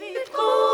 Відколи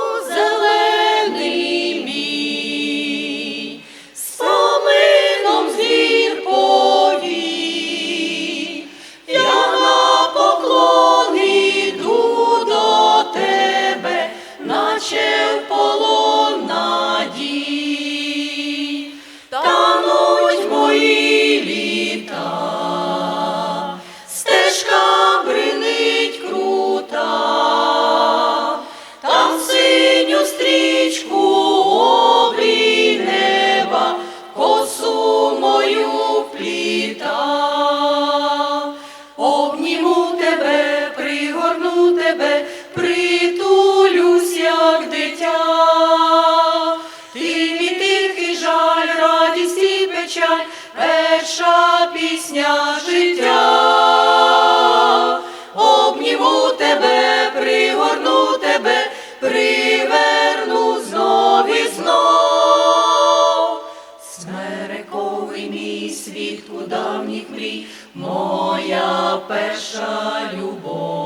тебе, пригорну тебе, приверну знов і знов. Смерековий мій світку давніх мрій, моя перша любов.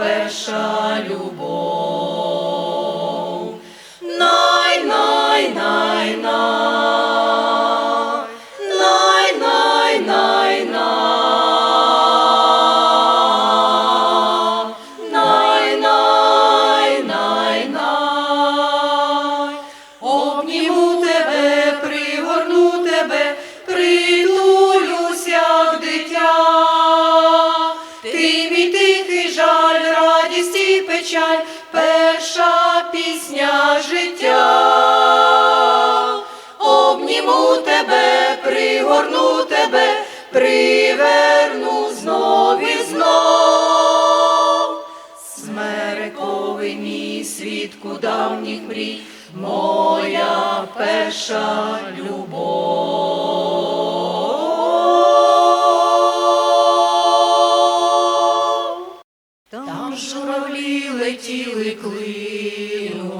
Перша любов. Обніму тебе, пригорну тебе, приверну знов і знов. Смерековий мій свідку давніх мрій, моя перша любов. Там журавлі летіли клином,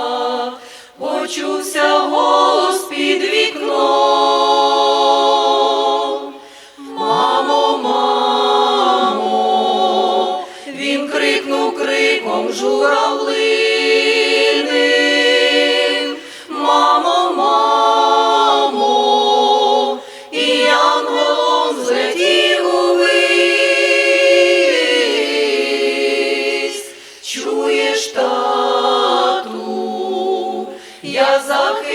почувся голос під вікном. Мамо, мамо, він крикнув криком журавлиним.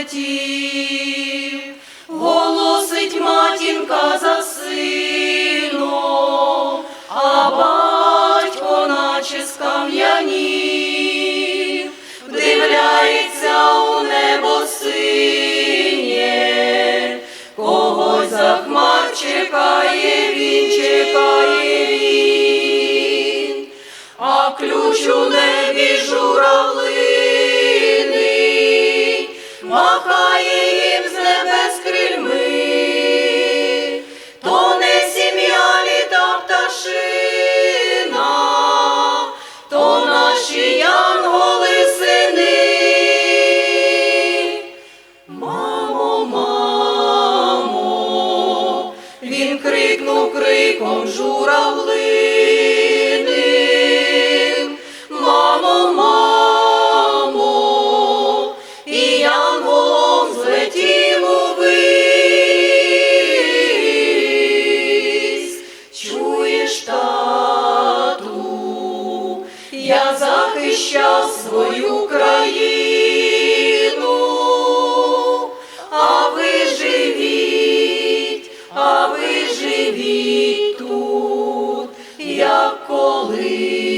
злетів. голосить матінка за сином, а батько наче скам'янів, вдивляється у небо синє, когось за хмар чекає він, чекає він, а ключ у небі помахає їм з небес крильми, то не сім'я літа пташина, то наші янголи сини. Мамо, мамо, він крикнув криком журавли. захищав свою країну, а ви живіть, а ви живіть тут, як колись.